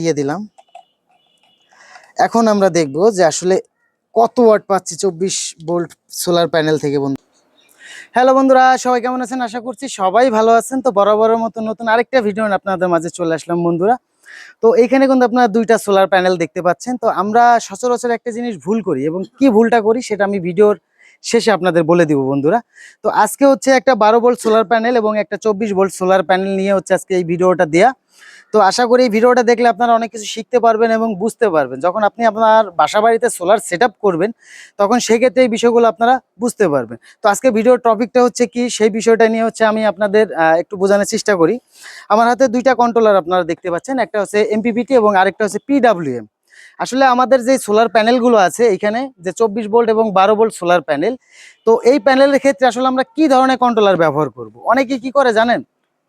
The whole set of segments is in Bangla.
দিয়ে দিলাম। এখন আমরা দেখব যে আসলে কত ওয়াট পাচ্ছি চব্বিশ ভোল্ট সোলার প্যানেল থেকে বন্ধু। হ্যালো বন্ধুরা, সবাই কেমন আছেন? আশা করছি সবাই ভালো আছেন। তো বরাবরের মতো নতুন আরেকটা ভিডিও আপনাদের মাঝে চলে আসলাম বন্ধুরা। তো এইখানে কিন্তু আপনারা দুইটা সোলার প্যানেল দেখতে পাচ্ছেন। তো আমরা সচরাচর একটা জিনিস ভুল করি এবং কি ভুলটা করি সেটা আমি ভিডিওর শেষে আপনাদের বলে দিব বন্ধুরা। তো আজকে হচ্ছে একটা বারো ভোল্ট সোলার প্যানেল এবং একটা চব্বিশ ভোল্ট সোলার প্যানেল নিয়ে হচ্ছে আজকে এই ভিডিওটা দেয়া। তো আশা করি এই ভিডিওটা দেখলে আপনারা অনেক কিছু শিখতে পারবেন এবং বুঝতে পারবেন। যখন আপনি আপনার বাসা বাড়িতে সোলার সেট করবেন, তখন সেক্ষেত্রে এই বিষয়গুলো আপনারা বুঝতে পারবেন। তো আজকে ভিডিওর টপিকটা হচ্ছে কি? সেই বিষয়টা নিয়ে হচ্ছে আমি আপনাদের একটু বোঝানোর চেষ্টা করি। আমার হাতে দুইটা কন্ট্রোলার আপনারা দেখতে পাচ্ছেন। একটা হচ্ছে এমপিপিটি এবং আরেকটা হচ্ছে পিডাব্লিউএম আসলে আমাদের যে সোলার প্যানেলগুলো আছে এখানে, যে চব্বিশ ভোল্ট এবং বারো ভোল্ট সোলার প্যানেল তো এই প্যানেলের ক্ষেত্রে আসলে আমরা কি ধরনের কন্ট্রোলার ব্যবহার করব? অনেকে কি করে জানেন?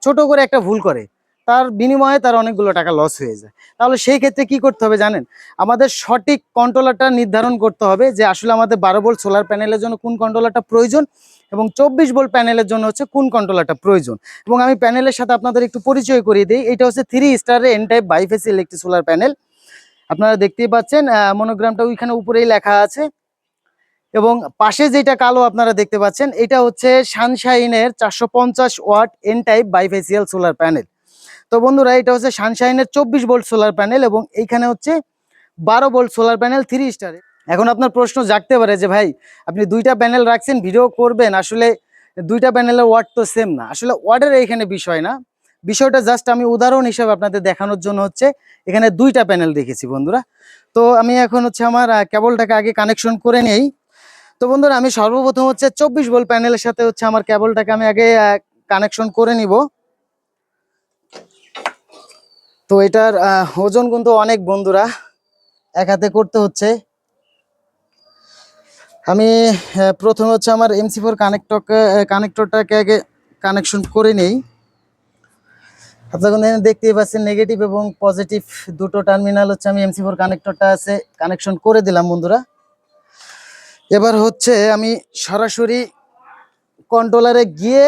ছোট করে একটা ভুল করে, তার বিনিময়ে তার অনেকগুলো টাকা লস হয়ে যায়। তাহলে সেই ক্ষেত্রে কি করতে হবে জানেন? আমাদের সঠিক কন্ট্রোলারটা নির্ধারণ করতে হবে যে আসলে আমাদের বারো ভোল্ট সোলার প্যানেলের জন্য কোন কন্ট্রোলারটা প্রয়োজন এবং চব্বিশ ভোল্ট প্যানেলের জন্য হচ্ছে কোন কন্ট্রোলারটা প্রয়োজন। এবং আমি প্যানেলের সাথে আপনাদের একটু পরিচয় করিয়ে দিই, এটা হচ্ছে থ্রি স্টারের এন টাইপ বাইফেসিয়াল একটি সোলার প্যানেল আপনারা দেখতেই পাচ্ছেন মনোগ্রামটা ওইখানে উপরেই লেখা আছে। এবং পাশে যেটা কালো আপনারা দেখতে পাচ্ছেন, এটা হচ্ছে সানশাইনের চারশো পঞ্চাশ watt N type bifacial solar panel তো বন্ধুরা, এটা হচ্ছে সানশাইনের চব্বিশ ভোল্ট সোলার প্যানেল এবং এইখানে হচ্ছে বারো ভোল্ট সোলার প্যানেল থ্রি স্টারে এখন আপনার প্রশ্ন জাগতে পারে যে, ভাই, আপনি দুইটা প্যানেল রাখছেন ভিডিও করবেন, আসলে দুইটা প্যানেলের ওয়াট তো সেম না। আসলে ওয়ার্ডের এইখানে বিষয় না। বিষয়টা জাস্ট আমি উদাহরণ হিসেবে আপনাদের দেখানোর জন্য হচ্ছে এখানে দুইটা প্যানেল দেখেছি বন্ধুরা। তো আমি এখন হচ্ছে আমার কেবলটাকে আগে কানেকশন করে নেই। তো বন্ধুরা, আমি সর্বপ্রথম হচ্ছে চব্বিশ ভোল্ট প্যানেলের সাথে হচ্ছে আমার কেবলটাকে আমি আগে কানেকশন করে নিব। তো এটার ওজন কিন্তু অনেক বন্ধুরা, এক হাতে করতে হচ্ছে। আমি প্রথমে হচ্ছে আমার এমসি ফোর কানেক্টরকে কানেক্টরটাকে আগে কানেকশন করে নেই। আপনারা কিন্তু দেখতেই পাচ্ছেন নেগেটিভ এবং পজিটিভ দুটো টার্মিনাল হচ্ছে, আমি এমসি ফোর কানেক্টরটা আছে কানেকশন করে দিলাম বন্ধুরা। এবার হচ্ছে আমি সরাসরি কন্ট্রোলারে গিয়ে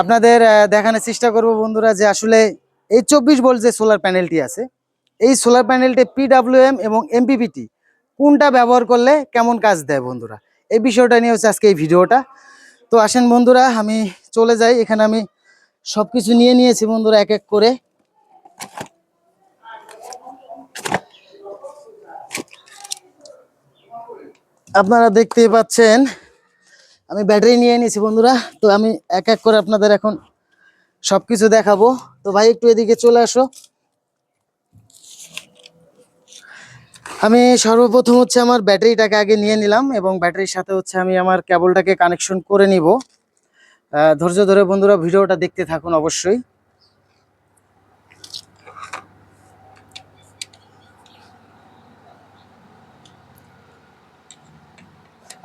আপনাদের দেখানোর চেষ্টা করব বন্ধুরা যে আসলে এই চব্বিশ ভোল্ট যে সোলার প্যানেলটি আছে, এই সোলার প্যানেলটি পিডাব্লিউএম এবং এমপিপিটি কোনটা ব্যবহার করলে কেমন কাজ দেয় বন্ধুরা? এই বিষয়টা নিয়ে হচ্ছে আজকে এই ভিডিওটা। তো আসেন বন্ধুরা, আমি চলে যাই। এখানে আমি সবকিছু নিয়ে নিয়েছি বন্ধুরা, এক এক করে। আপনারা দেখতেই পাচ্ছেন, আমি ব্যাটারি নিয়ে নিয়েছি বন্ধুরা, তো আমি এক এক করে আপনাদের এখন সবকিছু দেখাবো। তো ভাই, একটু এদিকে চলে আসো। আমি সর্বপ্রথম হচ্ছে আমার ব্যাটারিটাকে আগে নিয়ে নিলাম এবং ব্যাটারির সাথে হচ্ছে আমি আমার কেবলটাকে কানেকশন করে নিব। ধৈর্য ধরে বন্ধুরা ভিডিওটা দেখতে থাকুন অবশ্যই।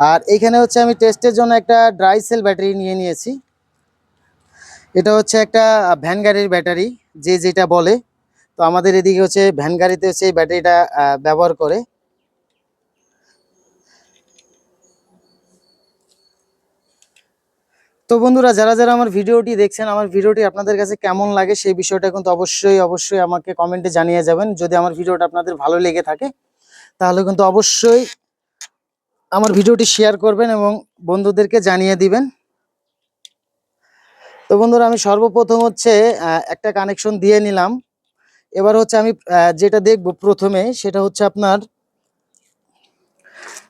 আর এইখানে হচ্ছে আমি টেস্টের জন্য একটা ড্রাই সেল ব্যাটারি নিয়ে নিয়েছি। এটা হচ্ছে একটা ভ্যান গাড়ির ব্যাটারি যে যেটা বলে। তো আমাদের এদিকে হচ্ছে ভ্যান গাড়িতে হচ্ছে এই ব্যাটারিটা ব্যবহার করে। তো বন্ধুরা, যারা যারা আমার ভিডিওটি দেখছেন, আমার ভিডিওটি আপনাদের কাছে কেমন লাগে সেই বিষয়টা কিন্তু অবশ্যই অবশ্যই আমাকে কমেন্টে জানিয়ে যাবেন। যদি আমার ভিডিওটা আপনাদের ভালো লেগে থাকে, তাহলে কিন্তু অবশ্যই আমার ভিডিওটি শেয়ার করবেন এবং বন্ধুদেরকে জানিয়ে দিবেন। তো বন্ধুরা, আমি সর্বপ্রথম হচ্ছে একটা কানেকশন দিয়ে নিলাম। এবার হচ্ছে আমি যেটা দেখব প্রথমে, সেটা হচ্ছে আপনার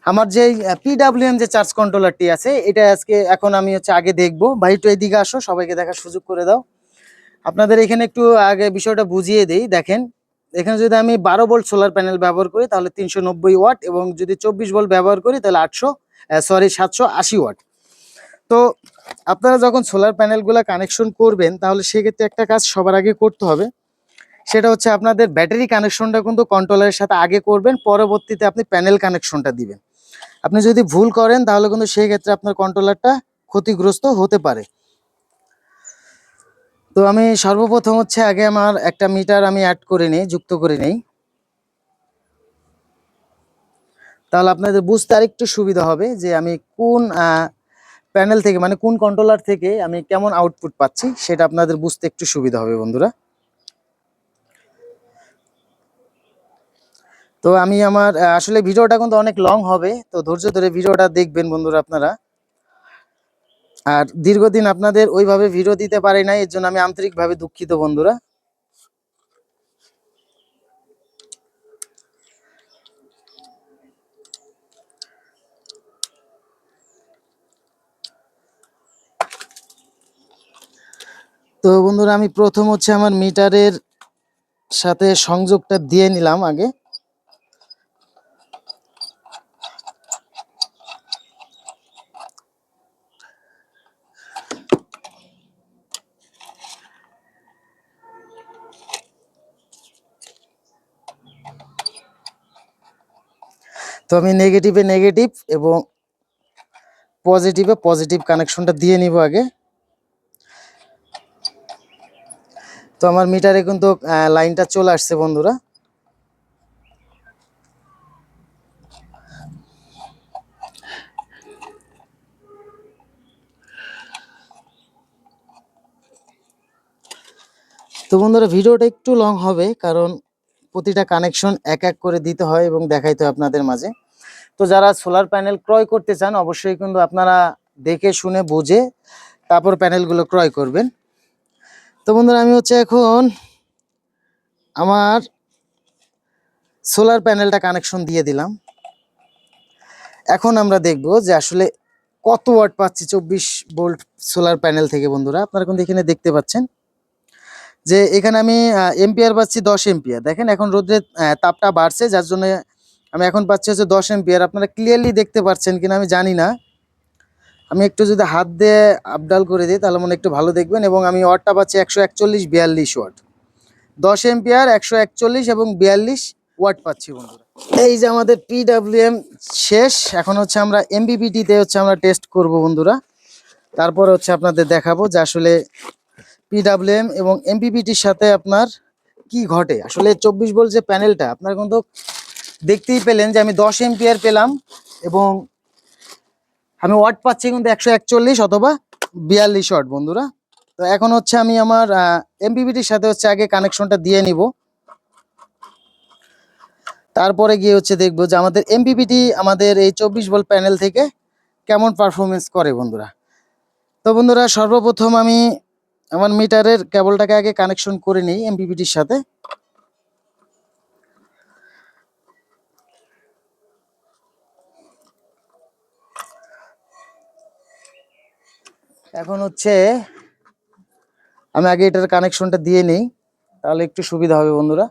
আমার যে পিডাব্লিউএম যে চার্জ কন্ট্রোলারটি আছে, এটা আজকে, এখন আমি হচ্ছে আগে দেখব। ভাই একটু এদিকে আসো, সবাইকে দেখার সুযোগ করে দাও। আপনাদের এখানে একটু আগে বিষয়টা বুঝিয়ে দেই, দেখেন। এখানে যদি আমি বারো ভোল্ট সোলার প্যানেল ব্যবহার করি, তাহলে তিনশো নব্বই ওয়াট, এবং যদি চব্বিশ ভোল্ট ব্যবহার করি, তাহলে আটশো সরি সাতশো আশি ওয়াট। তো আপনারা যখন সোলার প্যানেলগুলো কানেকশন করবেন, তাহলে সেক্ষেত্রে একটা কাজ সবার আগে করতে হবে। সেটা হচ্ছে আপনাদের ব্যাটারি কানেকশনটা কিন্তু কন্ট্রোলারের সাথে আগে করবেন, পরবর্তীতে আপনি প্যানেল কানেকশনটা দিবেন। আপনি যদি ভুল করেন, তাহলে কিন্তু সেই ক্ষেত্রে আপনার কন্ট্রোলারটা ক্ষতিগ্রস্ত হতে পারে। তো আমি সর্বপ্রথম হচ্ছে আগে আমার একটা মিটার আমি অ্যাড করে নিই, যুক্ত করে নিই। তাহলে আপনাদের বুঝতে আরেকটু সুবিধা হবে যে আমি কোন প্যানেল থেকে মানে কোন কন্ট্রোলার থেকে আমি কেমন আউটপুট পাচ্ছি, সেটা আপনাদের বুঝতে একটু সুবিধা হবে বন্ধুরা। তো আমি আমার আসলে ভিডিওটা কিন্তু অনেক লং হবে, তো ধৈর্য ধরে ভিডিওটা দেখবেন বন্ধুরা আপনারা। আর দীর্ঘদিন আপনাদের ওইভাবে ভিডিও দিতে পারি নাই, এর জন্য আমি আন্তরিকভাবে দুঃখিত বন্ধুরা। তো বন্ধুরা, আমি প্রথম হচ্ছে আমার মিটারের সাথে সংযোগটা দিয়ে নিলাম আগে। তো আমি নেগেটিভে নেগেটিভ এবং পজিটিভে পজিটিভ কানেকশনটা দিয়ে নিব আগে। তো আমার মিটারে কিন্তু লাইনটা চলে আসছে বন্ধুরা। তো বন্ধুরা ভিডিওটা একটু লং হবে, কারণ প্রতিটা কানেকশন এক এক করে দিতে হয় এবং দেখাইতে হয় আপনাদের মাঝে। তো যারা সোলার প্যানেল ক্রয় করতে চান, অবশ্যই কিন্তু আপনারা দেখে শুনে বুঝে তারপর প্যানেলগুলো ক্রয় করবেন। তো বন্ধুরা, আমি হচ্ছে এখন আমার সোলার প্যানেলটা কানেকশন দিয়ে দিলাম। এখন আমরা দেখব যে আসলে কত ওয়াট পাচ্ছি, চব্বিশ বোল্ট সোলার প্যানেল থেকে বন্ধুরা। আপনারা কিন্তু এখানে দেখতে পাচ্ছেন। যে এখানে আমি এম্পিয়ার পাচ্ছি দশ এম্পিয়ার দেখেন এখন রোদ্রের তাপটা বাড়ছে, যার জন্য আমি এখন পাচ্ছি হচ্ছে দশ এম্পিয়ার আপনারা ক্লিয়ারলি দেখতে পাচ্ছেন কিনা আমি জানি না। আমি একটু যদি হাত দিয়ে আপডাল করে দিই, তাহলে মনে একটু ভালো দেখবেন। এবং আমি ওয়াটটা পাচ্ছি একশো একচল্লিশ, বিয়াল্লিশ ওয়াট। দশ এম্পিয়ার একশো একচল্লিশ এবং বিয়াল্লিশ ওয়াট পাচ্ছি বন্ধুরা। এই যে আমাদের পিডাব্লিউএম শেষ। এখন হচ্ছে আমরা এমবিপিটিতে হচ্ছে আমরা টেস্ট করব বন্ধুরা। তারপরে হচ্ছে আপনাদের দেখাবো যে আসলে পিডাব্লিউএম এবং এমপিপিটির সাথে আপনার কি ঘটে? আসলে চব্বিশ ভোল্ট যে প্যানেলটা, আপনার কিন্তু দেখতেই পেলেন যে আমি দশ এম্পিয়ার পেলাম এবং আমি ওয়াট পাচ্ছি কিন্তু একশো একচল্লিশ অথবা বিয়াল্লিশ ওয়াট বন্ধুরা। তো এখন হচ্ছে আমি আমার এমপিপিটির সাথে হচ্ছে আগে কানেকশনটা দিয়ে নিব। তারপরে গিয়ে হচ্ছে দেখব যে আমাদের এমপিপিটি আমাদের এই চব্বিশ ভোল্ট প্যানেল থেকে কেমন পারফরমেন্স করে বন্ধুরা। তো বন্ধুরা, সর্বপ্রথম আমি আমার মিটারের কেবলটাকে আগে কানেকশন করে নিই এমপিপিটির সাথে। এখন হচ্ছে আমি আগে এটার কানেকশনটা দিয়ে নিই, তাহলে একটু সুবিধা হবে বন্ধুরা।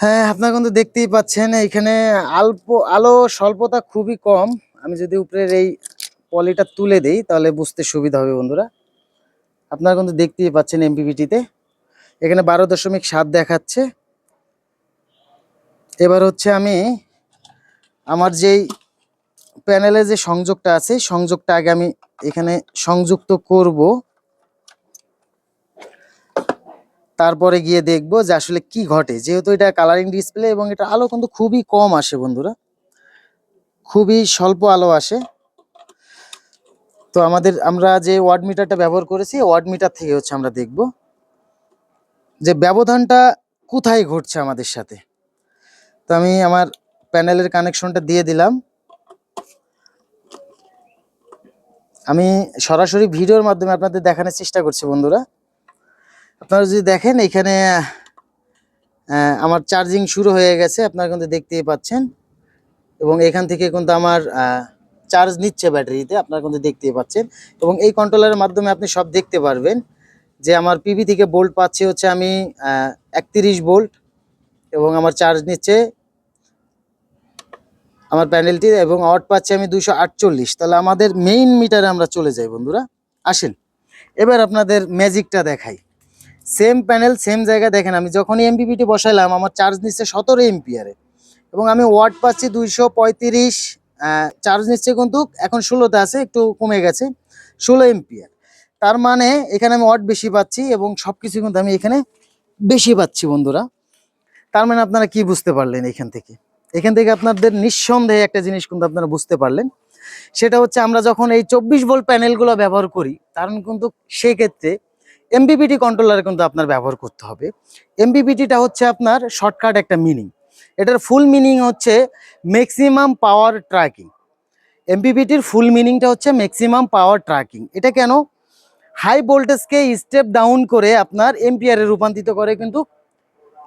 হ্যাঁ আপনারা কিন্তু দেখতেই পাচ্ছেন, এখানে অল্প আলো, স্বল্পতা খুবই কম। আমি যদি উপরের এই পলিটা তুলে দেই, তাহলে বুঝতে সুবিধা হবে বন্ধুরা। আপনারা কিন্তু দেখতেই পাচ্ছেন এমপিভিটিতে এখানে বারো দশমিক সাত দেখাচ্ছে। এবার হচ্ছে আমি আমার যেই প্যানেলে যে সংযোগটা আছে, সংযোগটা আগে আমি এখানে সংযুক্ত করব। তারপরে গিয়ে দেখব যে আসলে কি ঘটে। যেহেতু এটা কালারিং ডিসপ্লে এবং এটা আলো কিন্তু খুবই কম আসে বন্ধুরা। খুবই স্বল্প আলো আসে। তো আমাদের, আমরা যে ওয়ার্ড মিটারটা ব্যবহার করেছি ওয়ার্ড মিটার থেকে হচ্ছে আমরা দেখব যে ব্যবধানটা কোথায় ঘটছে আমাদের সাথে। তো আমি আমার প্যানেলের কানেকশনটা দিয়ে দিলাম। আমি সরাসরি ভিডিওর মাধ্যমে আপনাদের দেখানোর চেষ্টা করছি বন্ধুরা। আপনারা যদি দেখেন, এখানে আমার চার্জিং শুরু হয়ে গেছে, আপনারা কিন্তু দেখতেই পাচ্ছেন। এবং এখান থেকে কিন্তু আমার চার্জ নিচ্ছে ব্যাটারিতে, আপনারা কিন্তু দেখতেই পাচ্ছেন। এবং এই কন্ট্রোলারের মাধ্যমে আপনি সব দেখতে পারবেন যে আমার পিভি থেকে বোল্ট পাচ্ছি হচ্ছে আমি একত্রিশ বোল্ট এবং আমার চার্জ নিচ্ছে আমার প্যানেলটি এবং আওয়াট পাচ্ছি আমি দুশো আটচল্লিশ। তাহলে আমাদের মেইন মিটারে আমরা চলে যাই বন্ধুরা। আসেন, এবার আপনাদের ম্যাজিকটা দেখাই। সেম প্যানেল সেম জায়গা দেখেন, আমি যখনই এমপিপিটি বসাইলাম, আমার চার্জ নিচ্ছে সতেরো এমপিয়ারে এবং আমি ওয়াট পাচ্ছি দুইশো পঁয়ত্রিশ চার্জ নিচ্ছে কিন্তু এখন ষোলোতে আছে, একটু কমে গেছে, ষোলো এমপিয়ার তার মানে এখানে আমি ওয়াট বেশি পাচ্ছি এবং সব কিছু কিন্তু আমি এখানে বেশি পাচ্ছি বন্ধুরা। তার মানে আপনারা কি বুঝতে পারলেন এখান থেকে? এখান থেকে আপনাদের নিঃসন্দেহে একটা জিনিস কিন্তু আপনারা বুঝতে পারলেন। সেটা হচ্ছে আমরা যখন এই চব্বিশ ভোল্ট প্যানেলগুলো ব্যবহার করি কারণ কিন্তু সেক্ষেত্রে এমবিপিটি কন্ট্রোলার কিন্তু আপনার ব্যবহার করতে হবে। এমবিপিটিটা হচ্ছে আপনার শর্টকাট একটা মিনিং এটার ফুল মিনিং হচ্ছে ম্যাক্সিমাম পাওয়ার ট্র্যাকিং এমপিপিটির ফুল মিনিংটা হচ্ছে ম্যাক্সিমাম পাওয়ার ট্র্যাকিং এটা কেন? হাই ভোল্টেজকে স্টেপ ডাউন করে আপনার এম্পিয়ারে রূপান্তরিত করে কিন্তু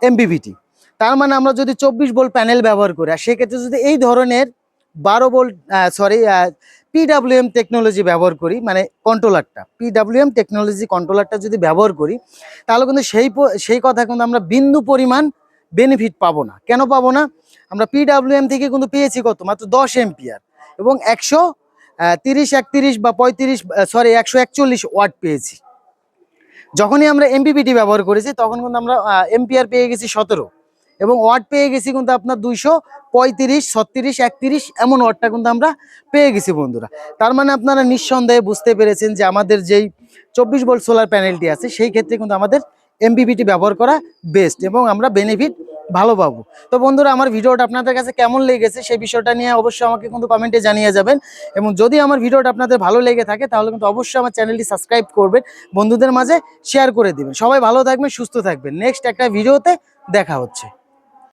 এমপিপিটি তার মানে আমরা যদি চব্বিশ ভোল্ট প্যানেল ব্যবহার করি, আর সেক্ষেত্রে যদি এই ধরনের বারো ভোল্ট সরি পিডাব্লিউএম টেকনোলজি ব্যবহার করি মানে কন্ট্রোলারটা পিডাব্লিউএম টেকনোলজি কন্ট্রোলারটা যদি ব্যবহার করি, তাহলে কিন্তু সেই সেই কথা কিন্তু আমরা বিন্দু পরিমাণ বেনিফিট পাবো না। কেন পাবো না? আমরা পিডাব্লিউএম থেকে কিন্তু পেয়েছি কত? মাত্র দশ এম্পিয়ার এবং একশো তিরিশ, একত্রিশ বা পঁয়ত্রিশ সরি একশো একচল্লিশ ওয়াট পেয়েছি। যখনই আমরা এমপিপিটি ব্যবহার করেছি, তখন কিন্তু আমরা এম্পিয়ার পেয়ে গেছি সতেরো। এবং ওয়াট পেয়ে গেছি কিন্তু আপনার দুইশো পঁয়ত্রিশ, ছত্রিশ, একত্রিশ, এমন ওয়াটটা কিন্তু আমরা পেয়ে গেছি বন্ধুরা। তার মানে আপনারা নিঃসন্দেহে বুঝতে পেরেছেন যে আমাদের যেই চব্বিশ ভোল্ট সোলার প্যানেলটি আছে, সেই ক্ষেত্রে কিন্তু আমাদের এমপিপিটি ব্যবহার করা বেস্ট এবং আমরা বেনিফিট ভালো পাবো। তো বন্ধুরা, আমার ভিডিওটা আপনাদের কাছে কেমন লেগেছে সেই বিষয়টা নিয়ে অবশ্যই আমাকে কিন্তু কমেন্টে জানিয়ে যাবেন। এবং যদি আমার ভিডিওটা আপনাদের ভালো লেগে থাকে, তাহলে কিন্তু অবশ্যই আমার চ্যানেলটি সাবস্ক্রাইব করবেন। বন্ধুদের মাঝে শেয়ার করে দেবেন। সবাই ভালো থাকবেন, সুস্থ থাকবেন। নেক্সট একটা ভিডিওতে দেখা হচ্ছে।